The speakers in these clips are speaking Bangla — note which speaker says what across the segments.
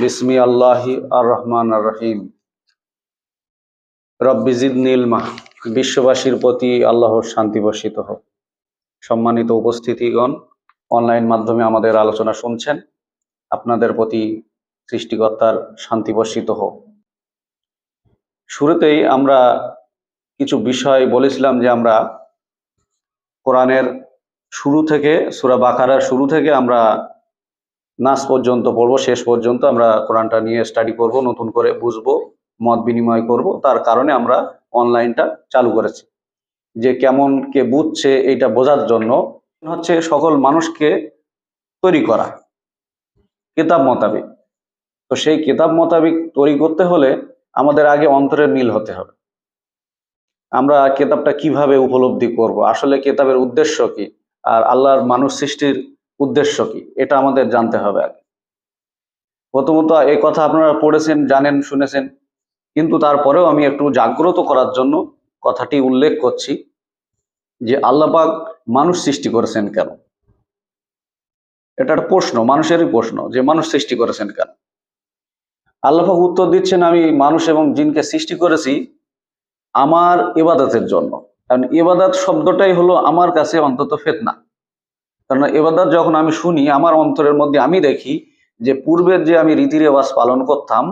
Speaker 1: বিসমি আল্লাহি আর রহমান আর রহিম রব্বি জিদনিল মাহ বিশ্ববাসীর প্রতি আল্লাহর শান্তি বর্ষিত হোক। সম্মানিত উপস্থিতিগণ, অনলাইন মাধ্যমে আমাদের আলোচনা শুনছেন। আপনাদের প্রতি সৃষ্টিকর্তার শান্তি বর্ষিত হোক। শুরুতেই আমরা কিছু বিষয় বলেছিলাম যে আমরা কোরআনের শুরু থেকে, সুরা বাকারার শুরু থেকে আমরা নাস পর্যন্ত পড়ব, শেষ পর্যন্ত আমরা কোরআনটা নিয়ে স্টাডি করব, নতুন করে বুঝব, মত বিনিময় করব, তার কারণে আমরা অনলাইনটা চালু করেছি। যে কেমন কে বুঝছে এইটা বোঝার জন্য হচ্ছে সকল মানুষকে তৈরি করা, কিতাব মোতাবেক। তো সেই কিতাব মোতাবেক তৈরি করতে হলে আমাদের আগে অন্তরের মিল হতে হবে। আমরা কেতাবটা কীভাবে উপলব্ধি করব, আসলে কেতাবের উদ্দেশ্য কি, আর আল্লাহর মানুষ সৃষ্টির উদ্দেশ্য কি? এটা আমাদের জানতে হবে আগে। প্রথমত এই কথা আপনারা পড়েছেন, জানেন, শুনেছেন। কিন্তু তারপরেও আমি একটু জাগ্রত করার জন্য কথাটি উল্লেখ করছি যে আল্লাপাক মানুষ সৃষ্টি করেছেন কেন? এটা প্রশ্ন, মানুষেরই প্রশ্ন যে মানুষ সৃষ্টি করেছেন কেন? আল্লাপাক উত্তর দিচ্ছেন, আমি মানুষ এবং জিনকে সৃষ্টি করেছি আমার ইবাদতের জন্য। কারণ ইবাদত শব্দটাই হলো আমার কাছে অন্তত ফেতনা। কারণ এবাদত যখন আমি শুনি, আমার অন্তরের মধ্যে আমি দেখি যে পূর্বের যে আমি রীতি রেওয়াজ পালন করতাম,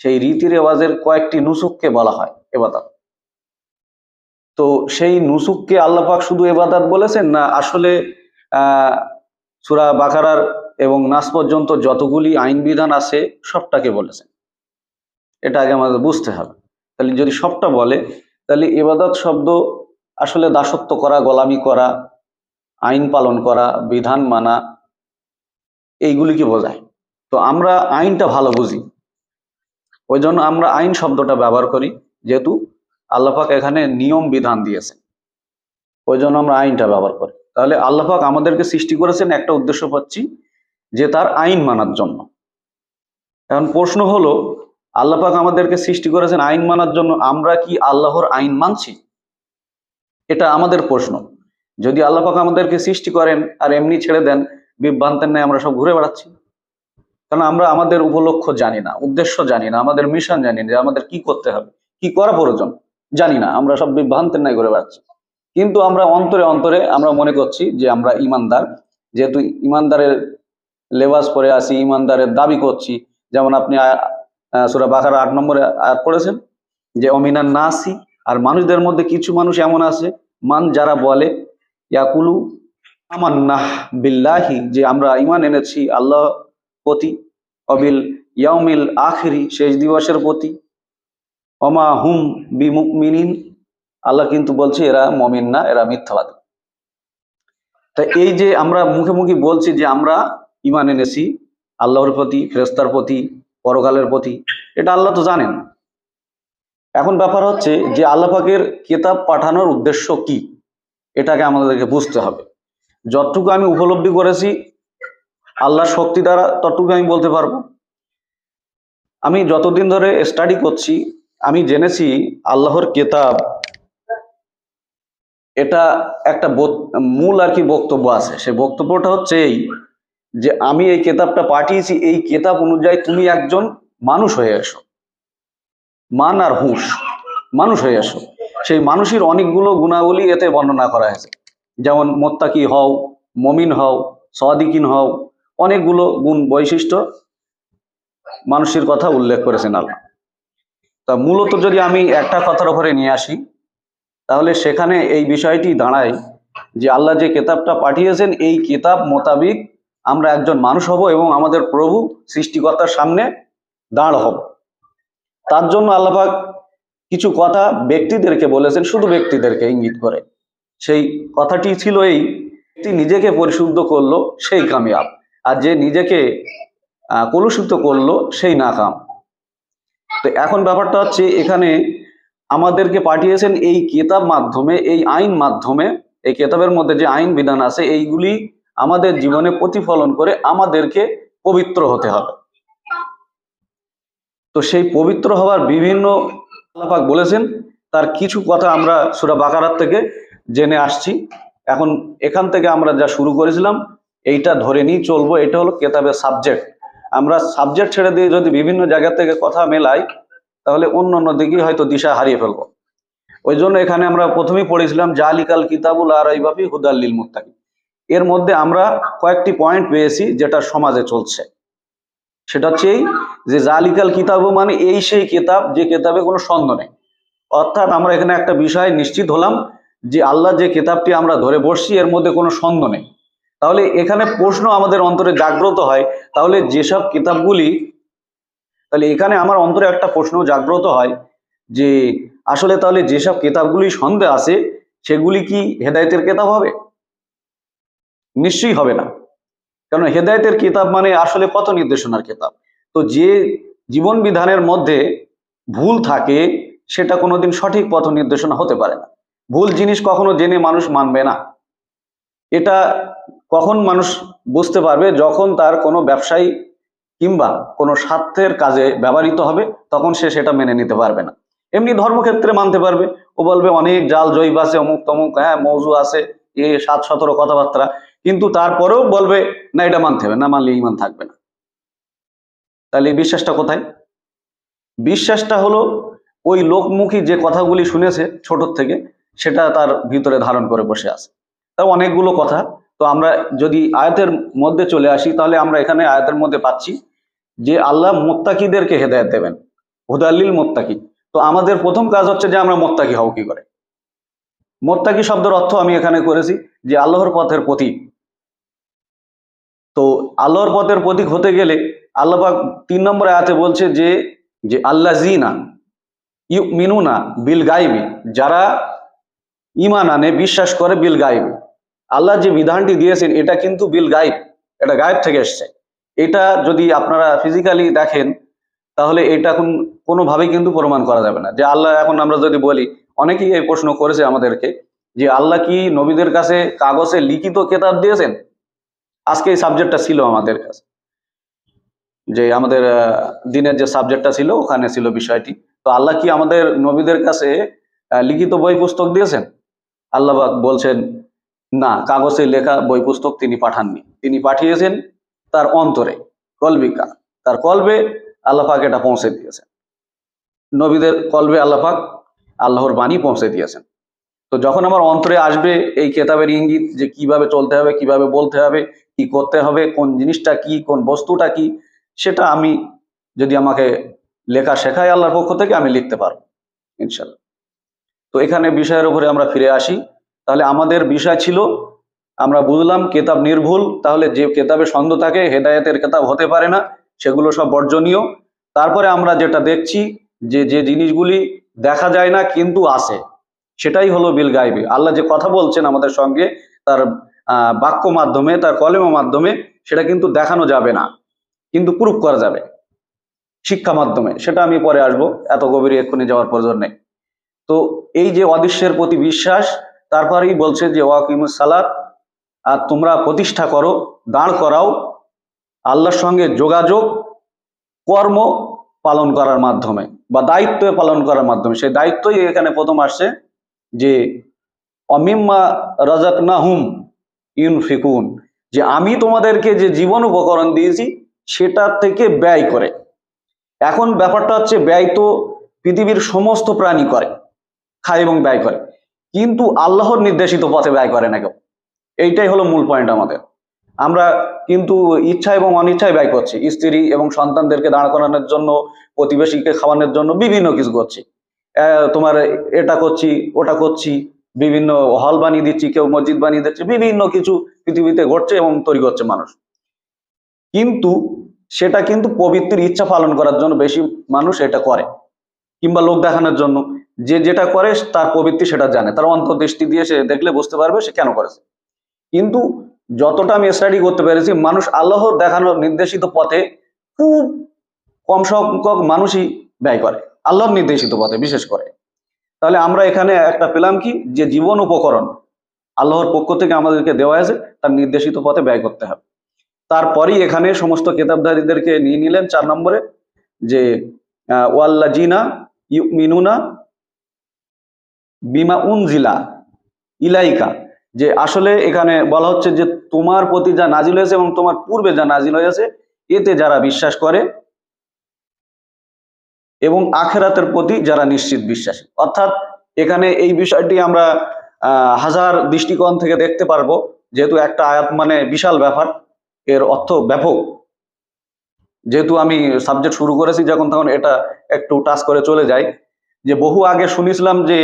Speaker 1: সেই রীতি রেওয়াজের কয়েকটি নুসুককে বলা হয় এবাদত। তো সেই নুসুককে আল্লাপাক শুধু এবাদাত বলেছেন না, আসলে সুরা বাকারার এবং নাস পর্যন্ত যতগুলি আইন বিধান আছে, সবটাকে বলেছেন। এটা আগে আমাদের বুঝতে হবে। তাহলে যদি সবটা বলে, তাহলে এবাদত শব্দ আসলে দাসত্ব করা, গোলামি করা আইন পালন করা, বিধান মানা এইগুলিকে বোঝায়? তো আমরা আইনটা ভালো বুঝি। ওই জন্য আমরা আইন শব্দটা ব্যবহার করি, যেহেতু আল্লাপাক এখানে নিয়ম বিধান দিয়েছেন। ওই জন্য আমরা আইনটা ব্যবহার করি। তাহলে আল্লাপাক আমাদেরকে সৃষ্টি করেছেন একটা উদ্দেশ্য পাচ্ছি, যে তার আইন মানার জন্য। এখন প্রশ্ন হলো আল্লাপাক আমাদেরকে সৃষ্টি করেছেন আইন মানার জন্য আমরা কি আল্লাহর আইন মানছি? এটা আমাদের প্রশ্ন। যদি আল্লাপাক আমাদেরকে সৃষ্টি করেন আর এমনি ছেড়ে দেন, বিভ্রান্তের নেই আমরা সব ঘুরে বেড়াচ্ছি। কারণ আমরা আমাদের উপলক্ষ জানি না, উদ্দেশ্য জানি না, আমাদের মিশন জানি না যে আমাদের কি করতে হবে, কি করা প্রয়োজন জানি না, আমরা সব বিভ্রান্তের নাই ঘুরে বেড়াচ্ছি। কিন্তু আমরা অন্তরে অন্তরে আমরা মনে করছি যে আমরা ইমানদার, যেহেতু ইমানদারের লেবাস পরে আসি ইমানদারের দাবি করছি। যেমন আপনি সুরা বাকার আট নম্বরে আয়াত পড়েছেন যে, অমিনান নাসি, আর মানুষদের মধ্যে কিছু মানুষ এমন আছে, মান যারা বলে ইয়াকুলু আমান্নাহ বিল্লাহি যে আমরা ইমান এনেছি আল্লাহ প্রতি, অবিল ইয়াউমিল আখরি, শেষ দিবসের প্রতি। অমা হুম বিমুকমিনিন আল্লাহ কিন্তু বলছে, এরা মমিন না, এরা মিথ্যাবাদী। তা এই যে আমরা মুখে মুখে বলছি যে আমরা ইমান এনেছি আল্লাহর প্রতি ফেরেস্তার প্রতি, পরকালের প্রতি, এটা আল্লাহ তো জানেন। এখন ব্যাপার হচ্ছে যে আল্লাহ পাকের কেতাব পাঠানোর উদ্দেশ্য কি? এটাকে আমাদেরকে বুঝতে হবে। যতটুকু আমি উপলব্ধি করেছি, আল্লাহর শক্তি দ্বারা ততটুকু আমি বলতে পারব। আমি যতদিন ধরে স্টাডি করছি, আমি জেনেছি আল্লাহর কেতাব, এটা একটা মূল আর কি বক্তব্য আছে। সে বক্তব্যটা হচ্ছে এই যে, আমি এই কেতাবটা পাঠিয়েছি, এই কেতাব অনুযায়ী তুমি একজন মানুষ হয়ে এসো। মান আর হুঁশ, মানুষ হয়ে এসো। সেই মানুষের অনেকগুলো গুণাবলী এতে বর্ণনা করা হয়েছে। যেমন মোত্তাকি হও, মমিন হও, সদিকিন হও, অনেকগুলো গুণ বৈশিষ্ট্য মানুষের কথা উল্লেখ করেছেন আল্লাহ। তা মূলত যদি আমি একটা কথার উপরে নিয়ে আসি, তাহলে সেখানে এই বিষয়টি দাঁড়ায় যে আল্লাহ যে কেতাবটা পাঠিয়েছেন, এই কেতাব মোতাবিক আমরা একজন মানুষ হব এবং আমাদের প্রভু সৃষ্টিকর্তার সামনে দাঁড় হব। তার জন্য আল্লাপাক কিছু কথা ব্যক্তিদেরকে বলেছেন, শুধু ব্যক্তিদেরকে ইঙ্গিত করে। সেই কথাটি ছিল এই ব্যক্তি নিজেকে পরিশুদ্ধ করল, সেই কামিয়াব। আর যে নিজেকে কলুষিত করল, সেই নাকাম। তো এখন ব্যাপারটা হচ্ছে, এখানে আমাদেরকে পাঠিয়েছেন এই কেতাব মাধ্যমে, এই আইন মাধ্যমে, এই কেতাবের মধ্যে যে আইন বিধান আছে, এইগুলি আমাদের জীবনে প্রতিফলন করে আমাদেরকে পবিত্র হতে হবে। তো সেই পবিত্র হওয়ার বিভিন্ন আল্লাপাক বলেছেন, তার কিছু কথা আমরা সুরা বাকারাত থেকে জেনে আসছি। এখন এখান থেকে আমরা যা শুরু করেছিলাম, এইটা ধরে নিয়ে চলবো। এটা হলো কেতাবের সাবজেক্ট। আমরা সাবজেক্ট ছেড়ে দিয়ে যদি বিভিন্ন জায়গা থেকে কথা মেলাই, তাহলে অন্য অন্য দিকে হয়তো দিশা হারিয়ে ফেলব। ওই জন্য এখানে আমরা প্রথমেই পড়েছিলাম, জালিকাল কিতাবুল আর ইবাফি হুদাল্লিল মুত্তাকি এর মধ্যে আমরা কয়েকটি পয়েন্ট পেয়েছি, যেটা সমাজে চলছে। সেটা হচ্ছে এই যে জালিকাল কিতাবু মানে এই সেই কিতাব, যে কিতাবে কোনো সন্দেহ নেই। অর্থাৎ আমরা এখানে একটা বিষয় নিশ্চিত হলাম যে আল্লাহ যে কিতাবটি আমরা ধরে বসছি, এর মধ্যে কোনো সন্দেহ নেই। তাহলে এখানে প্রশ্ন আমাদের অন্তরে জাগ্রত হয়, তাহলে যেসব কিতাবগুলি, তাহলে এখানে আমার অন্তরে একটা প্রশ্ন জাগ্রত হয় যে আসলে তাহলে যেসব কিতাবগুলি সন্দেহ আছে, সেগুলি কি হেদায়েতের কিতাব হবে? নিশ্চয়ই হবে না। কারণ হেদায়েতের কিতাব মানে আসলে পথ নির্দেশনার কিতাব। তো যে জীবন বিধানের মধ্যে ভুল থাকে, সেটা কোনোদিন সঠিক পথ নির্দেশনা হতে পারে না। ভুল জিনিস কখনো জেনে মানুষ মানবে না। এটা কখন মানুষ বুঝতে পারবে? যখন তার কোনো ব্যবসায়ী কিংবা কোনো স্বার্থের কাজে ব্যবহৃত হবে, তখন সে সেটা মেনে নিতে পারবে না। এমনি ধর্মক্ষেত্রে মানতে পারবে। ও বলবে, অনেক জাল, জৈব আছে, অমুক তমুক হ্যাঁ মৌজু আছে, এ সাত সতেরো কথাবার্তা। কিন্তু তারপরেও বলবে, না, এটা মানতে হবে, না মানলে ইমান থাকবে না। তাহলে এই বিশ্বাসটা কোথায়? বিশ্বাসটা হলো ওই লোকমুখী যে কথাগুলি শুনেছে ছোট থেকে, সেটা তার ভিতরে ধারণ করে বসে আছে। তা অনেকগুলো কথা। তো আমরা যদি আয়াতের মধ্যে চলে আসি, তাহলে আমরা এখানে আয়াতের মধ্যে পাচ্ছি যে আল্লাহ মোত্তাকিদেরকে হেদায়ত দেবেন। হুদাল্লিল মোত্তাকি। তো আমাদের প্রথম কাজ হচ্ছে যে আমরা মোত্তাকি হব কি করে? মোত্তাকি শব্দের অর্থ আমি এখানে করেছি যে আল্লাহর পথের প্রতীক। তো আল্লাহর পথের প্রতীক হতে গেলে আল্লাহ পাক তিন নম্বর আয়াতে বলছে যে যে আল্লাহ জিনা ইউ মিনুনা বিল গাইবি যারা ইমান আনে, বিশ্বাস করে বিল গাইব আল্লাহ যে বিধানটি দিয়েছেন, এটা কিন্তু বিল গাইব এটা গায়েব থেকে এসছে। এটা যদি আপনারা ফিজিক্যালি দেখেন, তাহলে এটা এখন কোনোভাবেই কিন্তু প্রমাণ করা যাবে না। যে আল্লাহ, এখন আমরা যদি বলি, অনেকেই এই প্রশ্ন করেছে আমাদেরকে, যে আল্লাহ কি নবীদের কাছে কাগজে লিখিত কেতাব দিয়েছেন? আজকে এই সাবজেক্টটা ছিল আমাদের কাছে। যে আমাদের দিনের যে সাবজেক্টটা ছিল, ওখানে ছিল বিষয়টি। তো আল্লাহ কি আমাদের নবীদের কাছে লিখিত বই পুস্তক দিয়েছেন? আল্লাহফাক বলছেন, না, কাগজে লেখা বই পুস্তক তিনি পাঠাননি। তিনি পাঠিয়েছেন তার অন্তরে কলবিকা তার কলবে আল্লাহ পাক এটা পৌঁছে দিয়েছেন। নবীদের কলবে আল্লাহ পাক আল্লাহর বাণী পৌঁছে দিয়েছেন। তো যখন আমার অন্তরে আসবে এই কেতাবের ইঙ্গিত যে কীভাবে চলতে হবে, কীভাবে বলতে হবে, কি করতে হবে, কোন জিনিসটা কি, কোন বস্তুটা কি সেটা আমি যদি আমাকে লেখা শেখায় আল্লাহর পক্ষ থেকে, আমি লিখতে পারব ইনশাল্লাহ তো এখানে বিষয়ের উপরে আমরা ফিরে আসি। তাহলে আমাদের বিষয় ছিল, আমরা বুঝলাম কেতাব নির্ভুল, তাহলে যে কেতাবে সন্দেহ থাকে, হেদায়েতের কেতাব হতে পারে না, সেগুলো সব বর্জনীয়। তারপরে আমরা যেটা দেখছি, যে যে জিনিসগুলি দেখা যায় না, কিন্তু আছে। সেটাই হলো বিল গাইবে। আল্লাহ যে কথা বলছেন আমাদের সঙ্গে, তার বাক্য মাধ্যমে, তার কলেমা মাধ্যমে, সেটা কিন্তু দেখানো যাবে না। কিন্তু প্রুফ করা যাবে। শিক্ষা মাধ্যমে। সেটা আমি পরে আসব। এত গভীরে এক্ষুনি যাওয়ার প্রয়োজন নেই। তো এই যে অদৃশ্যের প্রতি বিশ্বাস, তারপরেই বলছে যে ওয়াকিমুস সালাত আর তোমরা প্রতিষ্ঠা করো, দাঁড় করাও, আল্লাহর সঙ্গে যোগাযোগ, কর্ম পালন করার মাধ্যমে বা দায়িত্ব পালন করার মাধ্যমে। সেই দায়িত্বই এখানে প্রথম আসছে যে, অমিম্মা রাজাক নাহুম ইউনফিকুন। যে, আমি তোমাদেরকে যে জীবন উপকরণ দিয়েছি সেটা থেকে ব্যয় করে। এখন ব্যাপারটা হচ্ছে ব্যয় তো পৃথিবীর সমস্ত প্রাণী করে, খায় এবং ব্যয় করে। কিন্তু আল্লাহর নির্দেশিত পথে ব্যয় করে না কেউ। এইটাই হলো মূল পয়েন্ট আমাদের। আমরা কিন্তু ইচ্ছা এবং অনিচ্ছায় ব্যয় করছি। স্ত্রী এবং সন্তানদেরকে দাঁড় করানোর জন্য, প্রতিবেশীকে খাওয়ানোর জন্য বিভিন্ন কিছু করছি। তোমার এটা করছি, ওটা করছি, বিভিন্ন হল বানিয়ে দিচ্ছি, কেউ মসজিদ বানিয়ে দিচ্ছে, বিভিন্ন কিছু পৃথিবীতে ঘটছে এবং তৈরি করছে মানুষ। কিন্তু সেটা কিন্তু পবিত্র ইচ্ছা পালন করার জন্য বেশি মানুষ এটা করে। কিংবা লোক দেখানোর জন্য। যে যেটা করে, তার প্রবৃত্তি সেটা জানে। তার অন্তর্দৃষ্টি দিয়ে সে দেখলে বুঝতে পারবে সে কেন করেছে। কিন্তু যতটা আমি স্টাডি করতে পেরেছি, মানুষ আল্লাহর দেখানোর নির্দেশিত পথে খুব কম সংখ্যক মানুষই ব্যয় করে। আল্লাহর নির্দেশিত পথে বিশেষ করে। তাহলে আমরা এখানে একটা পেলাম কি? যে জীবন উপকরণ আল্লাহর পক্ষ থেকে আমাদেরকে দেওয়া আছে তার নির্দেশিত পথে ব্যয় করতে হবে। তারপরেই এখানে সমস্ত কেতাবধারীদেরকে নিয়ে নিলেন চার নম্বরে যে ওয়াল্লা জিনা মিনুনা বিমা উনজিলা ইলাইকা। যে আসলে এখানে বলা হচ্ছে যে তোমার প্রতি যা নাজিল হয়েছে এবং তোমার পূর্বে যা নাজিল হয়েছে, এতে যারা বিশ্বাস করে এবং আখেরাতের প্রতি যারা নিশ্চিত বিশ্বাসী। অর্থাৎ এখানে এই বিষয়টি আমরা হাজার দৃষ্টিকোণ থেকে দেখতে পারব, যেহেতু একটা আয়াত মানে বিশাল ব্যাপার। এর অর্থ ব্যাপক। যেহেতু আমি সাবজেক্ট শুরু করেছি যখন, তখন এটা একটু টাচ করে চলে যাই যে বহু আগে শুনেছিলাম যে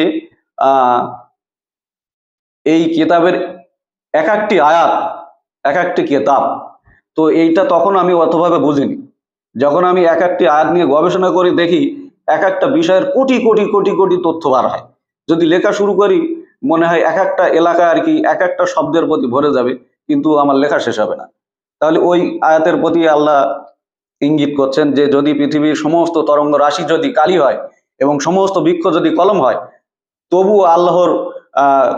Speaker 1: এই কিতাবের এক একটি আয়াত, এক একটি কিতাব। তো এইটা তখন আমি অতভাবে বুঝিনি। যখন আমি এক একটি আয়াত নিয়ে গবেষণা করি, দেখি এক একটা বিষয়ের কোটি কোটি কোটি কোটি তথ্য বার হয়। যদি লেখা শুরু করি, মনে হয় এক একটা এলাকা আর কি এক একটা শব্দের প্রতি ভরে যাবে, কিন্তু আমার লেখা শেষ হবে না। তাহলে ওই আয়াতের প্রতি আল্লাহ ইঙ্গিত করছেন যে যদি পৃথিবীর সমস্ত তরঙ্গ রাশি যদি কালি হয় এবং সমস্ত বৃক্ষ যদি কলম হয় তবুও আল্লাহর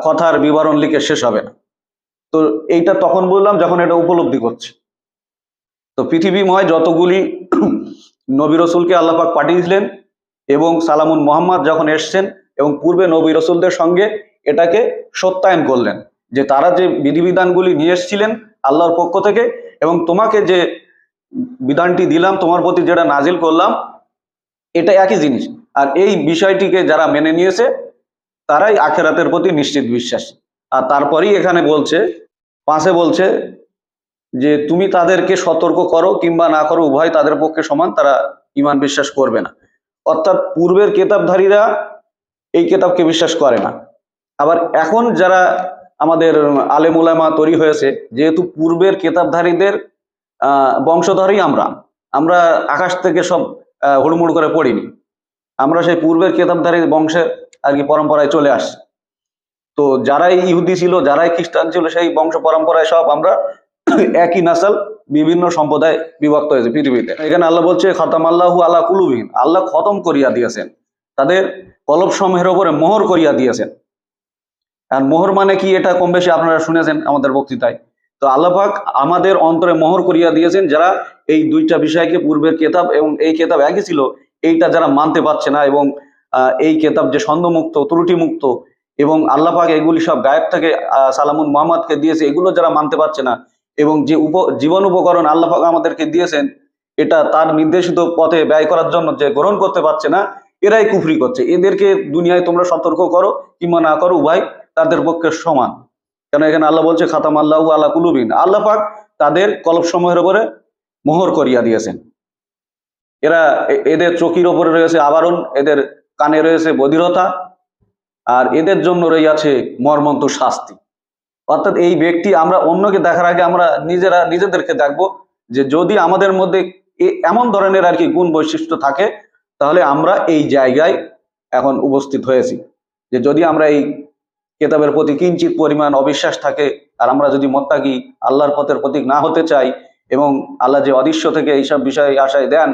Speaker 1: কথার বিবরণ লিখে শেষ হবে না। তো এইটা তখন বললাম যখন এটা উপলব্ধি করছি। তো পৃথিবীময় যতগুলি নবী রসুলকে আল্লাপাক পাঠিয়েছিলেন এবং সালামুন মোহাম্মদ যখন এসছেন এবং পূর্বে নবী রসুলদের সঙ্গে এটাকে সত্যায়ন করলেন যে তারা যে বিধিবিধানগুলি নিয়ে এসছিলেন আল্লাহর পক্ষ থেকে এবং তোমাকে যে বিধানটি দিলাম, তোমার প্রতি যেটা নাজিল করলাম, এটা একই জিনিস। আর এই বিষয়টিকে যারা মেনে নিয়েছে, তারাই আখেরাতের প্রতি নিশ্চিত বিশ্বাস। আর তারপরেই এখানে বলছে, পাশে বলছে যে তুমি তাদেরকে সতর্ক করো কিংবা না করো, উভয় তাদের পক্ষে সমান, তারা ইমান বিশ্বাস করবে না। অর্থাৎ পূর্বের কেতাবধারীরা এই কেতাবকে বিশ্বাস করে না। আবার এখন যারা আমাদের আলেমুলামা তৈরি হয়েছে, যেহেতু পূর্বের কেতাবধারীদের বংশধরই আমরা। আমরা আকাশ থেকে সব হুড়মুড় করে পড়িনি। আমরা সেই পূর্বের কেতাবধারী বংশের আর কি পরম্পরায় চলে আসছি। তো যারাই ইহুদি ছিল, যারাই খ্রিস্টান ছিল, সেই বংশ পরম্পরায় সব আমরা একই নাসাল বিভিন্ন সম্প্রদায় বিভক্ত হয়েছে পৃথিবীতে। এখানে আল্লাহ বলছে, খতাম আল্লাহু আল্লাহ কুলুবিহীন আল্লাহ খতম করিয়া দিয়েছেন। তাদের কলব সমূহের ওপরে মোহর করিয়া দিয়েছেন। আর মোহর মানে কি? এটা কম বেশি আপনারা শুনেছেন আমাদের বক্তৃতায়। তো আল্লাপাক আমাদের অন্তরে মোহর করিয়া দিয়েছেন যারা এই দুইটা বিষয়কে, পূর্বের কেতাব এবং এই কেতাব একই ছিল, এইটা যারা মানতে পারছে না এবং এই কেতাব যে ছন্দমুক্ত, ত্রুটিমুক্ত এবং আল্লাপাক এগুলি সব গায়েব থেকে সালামুন মোহাম্মদকে দিয়েছে, এগুলো যারা মানতে পারছে না এবং যে উপ, জীবন উপকরণ আল্লাপাক আমাদেরকে দিয়েছেন, এটা তার নির্দেশিত পথে ব্যয় করার জন্য যে গ্রহণ করতে পারছে না, এরাই কুফরি করছে। এদেরকে দুনিয়ায় তোমরা সতর্ক করো, কিংবা না করো, উভয় তাদের পক্ষে সমান। কেন এখানে আল্লাহ বলছে, খাতাম আল্লাহ আল্লাহ কুলুবিন আল্লাহ পাক তাদের কলব সমূহের উপরে মোহর করিয়া দিয়েছেন। এরা এদের চোখের ওপরে রয়েছে আবরণ, এদের কানে রয়েছে বধিরতা, আর এদের জন্য রয়েছে মর্মন্ত শাস্তি। অর্থাৎ এই ব্যক্তি আমরা অন্যকে দেখার আগে আমরা নিজেরা, নিজেদেরকে দেখব যে যদি আমাদের মধ্যে এমন ধরনের আর কি গুণ বৈশিষ্ট্য থাকে, তাহলে আমরা এই জায়গায় এখন উপস্থিত হয়েছি। যে যদি আমরা এই কেতাবের প্রতি কিঞ্চিত পরিমাণ অবিশ্বাস থাকে। আর আমরা যদি মোত্তাকি আল্লাহর পথের প্রতীক না হতে চাই এবং আল্লাহ যে অদৃশ্য থেকে এইসব বিষয়ে আশায় দেন,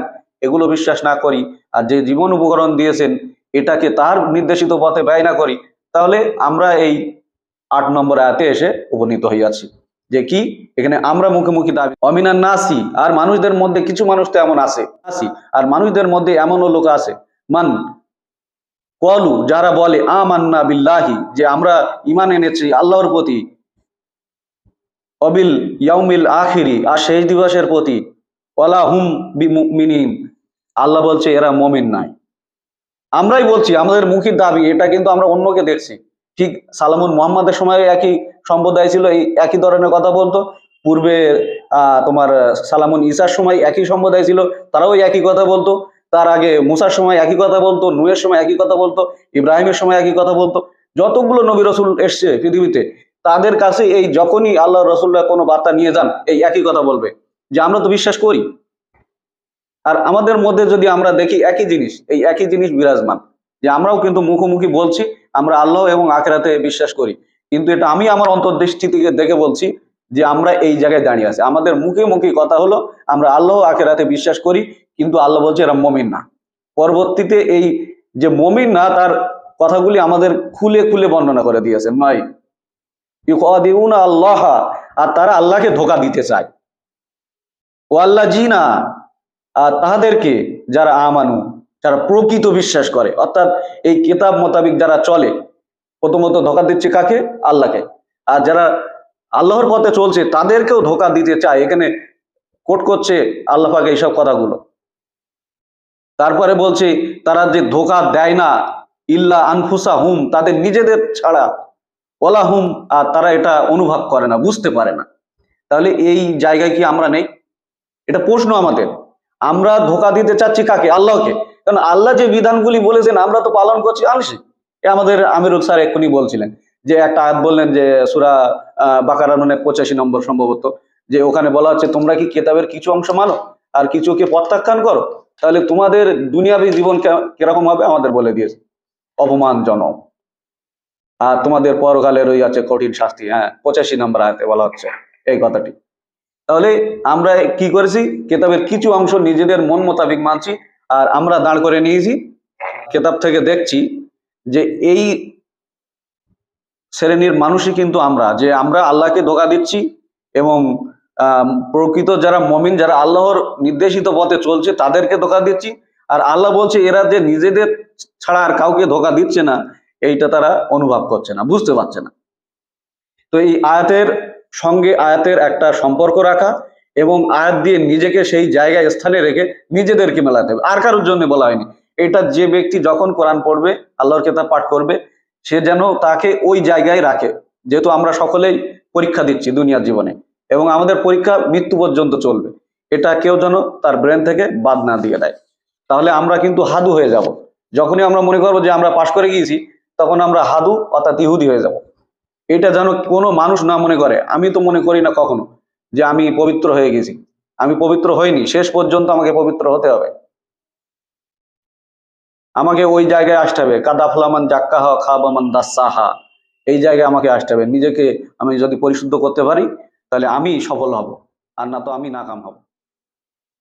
Speaker 1: এগুলো বিশ্বাস না করি আর যে জীবন উপকরণ দিয়েছেন, এটাকে তার নির্দেশিত পথে ব্যয় না করি, তাহলে আমরা এই আট নম্বর আয়াতে এসে উপনীত হইয়াছি। যে কি? এখানে আমরা মুখোমুখি দাবি অমিনার নাসি, আর মানুষদের মধ্যে কিছু মানুষ তো এমন আছে। নাসি, আর মানুষদের মধ্যে এমনও লোক আছে। মান কলু, যারা বলে, আমান্না বিল্লাহি যে আমরা ইমান এনেছি আল্লাহর প্রতি, অবিল ইয়াউমিল আখিরি, আর শেষ দিবসের প্রতি, ওয়ালা হুম বিমিনিন আল্লাহ বলছে, এরা মমিন নাই। আমরাই বলছি, আমাদের মুখের দাবি, এটা কিন্তু আমরা অন্যকে দেখছি। ঠিক সালামুন মোহাম্মদের সময় একই সম্প্রদায় ছিল, এই একই ধরনের কথা বলতো। পূর্বে তোমার সালামুন ঈসার সময় একই সম্প্রদায় ছিল, তারাও একই কথা বলতো। তার আগে মুসার সময় একই কথা বলতো নুয়ের সময় একই কথা বলতো, ইব্রাহিমের সময় একই কথা বলতো। যতগুলো নবী রসুল এসছে পৃথিবীতে, তাদের কাছে এই যখনই আল্লাহ রসুল্লাহ কোনো বার্তা নিয়ে যান, এই একই কথা বলবে। যে আমরা তো বিশ্বাস করি। আর আমাদের মধ্যে যদি আমরা দেখি একই জিনিস, এই একই জিনিস বিরাজমান। যে আমরাও কিন্তু মুখোমুখি বলছি, আমরা আল্লাহ এবং আখেরাতে বিশ্বাস করি। কিন্তু এটা আমি আমার অন্তর্দৃষ্টি থেকে দেখে বলছি যে আমরা এই জায়গায় দাঁড়িয়ে আছি। আমাদের মুখে মুখে কথা হলো, আমরা আল্লাহ আখেরাতে বিশ্বাস করি কিন্তু আল্লাহ বলছে এরা মমিন না। পরবর্তীতে এই যে মমিন না, তার কথাগুলি আমাদের খুলে খুলে বর্ণনা করে দিয়েছেন নয় ইউদিউনা আল্লাহ, আর তারা আল্লাহকে ধোকা দিতে চায়। ও আল্লাহ জিনা আর তাহাদেরকে যারা আমানু, যারা প্রকৃত বিশ্বাস করে, অর্থাৎ এই কিতাব মোতাবিক যারা চলে, প্রথমত ধোকা দিচ্ছে কাকে? আল্লাহকে। আর যারা আল্লাহর পথে চলছে, তাদেরকেও ধোকা দিতে চায়। এখানে কোট করছে আল্লাহ পাক এইসব কথাগুলো। তারপরে বলছে, তারা যে ধোকা দেয় না, ইল্লা আনফুসা হুম তাদের নিজেদের ছাড়া ওলা হুম আর তারা এটা অনুভব করে না, বুঝতে পারে না। তাহলে এই জায়গায় কি আমরা নেই? এটা প্রশ্ন আমাদের। আমরা ধোকা দিতে চাচ্ছি কাকে? আল্লাহকে। কারণ আল্লাহ যে বিধানগুলি বলেছেন, আমরা তো পালন করছি এ আমাদের আমিরুল স্যার এক্ষুনি বলছিলেন, যে একটা আয়াত বললেন যে সুরা বাকারা মানে পঁচাশি নম্বর সম্ভবত, যে ওখানে বলা হচ্ছে, তোমরা কি কেতাবের কিছু অংশ মানো? আর কিছুকে প্রত্যাখ্যান করো? তাহলে তোমাদের দুনিয়াবী জীবন কীরকম হবে? আমাদের বলে দিয়েছে। অপমানজনক। আর তোমাদের পরকালের ওই আছে কঠিন শাস্তি। হ্যাঁ পঁচাশি নম্বর আয়াতে বলা হচ্ছে এই কথাটি। তাহলে আমরা কি করেছি? কেতাবের কিছু অংশ নিজেদের মন মোতাবিক মানছি, আর আমরা দাঁড় করে নিয়েছি। কেতাব থেকে দেখছি যে এই শ্রেণির মানুষই কিন্তু আমরা, যে আমরা আল্লাহকে ধোকা দিচ্ছি এবং প্রকৃত যারা মমিন, যারা আল্লাহর নির্দেশিত পথে চলছে, তাদেরকে ধোকা দিচ্ছি। আর আল্লাহ বলছে, এরা যে নিজেদের ছাড়া আর কাউকে ধোকা দিচ্ছে না, এইটা তারা অনুভব করছে না, বুঝতে পারছে না। তো এই আয়াতের সঙ্গে আয়াতের একটা সম্পর্ক রাখা এবং আয়াত দিয়ে নিজেকে সেই জায়গায়, স্থানে রেখে নিজেদেরকে মেলাতে হবে। আর কারোর জন্য বলা হয়নি। এটা যে ব্যক্তি যখন কোরআন পড়বে, আল্লাহর কেতাব পাঠ করবে, সে যেন তাকে ওই জায়গায় রাখে, যেহেতু আমরা সকলেই পরীক্ষা দিচ্ছি দুনিয়ার জীবনে। এবং আমাদের পরীক্ষা মৃত্যু পর্যন্ত চলবে। এটা কেউ যেন তার ব্রেন থেকে বাদ না দিয়ে দেয়। তাহলে আমরা কিন্তু হাদু হয়ে যাব। যখনই আমরা মনে করব যে আমরা পাশ করে গিয়েছি, তখন আমরা হাদু অর্থাৎ ইহুদি হয়ে যাব। এটা যেন কোনো মানুষ না মনে করে। আমি তো মনে করি না কখনো যে আমি পবিত্র হয়ে গেছি। আমি পবিত্র হইনি। শেষ পর্যন্ত আমাকে পবিত্র হতে হবে। আমাকে ওই জায়গায় আসতে হবে। কাদাফলামান জাক্কাহ খাবামান দাসাহা। এই জায়গায় আমাকে আসতে হবে। নিজেকে আমি যদি পরিশুদ্ধ করতে পারি তাহলে আমি সফল হব। আর না তো আমি নাকাম হব।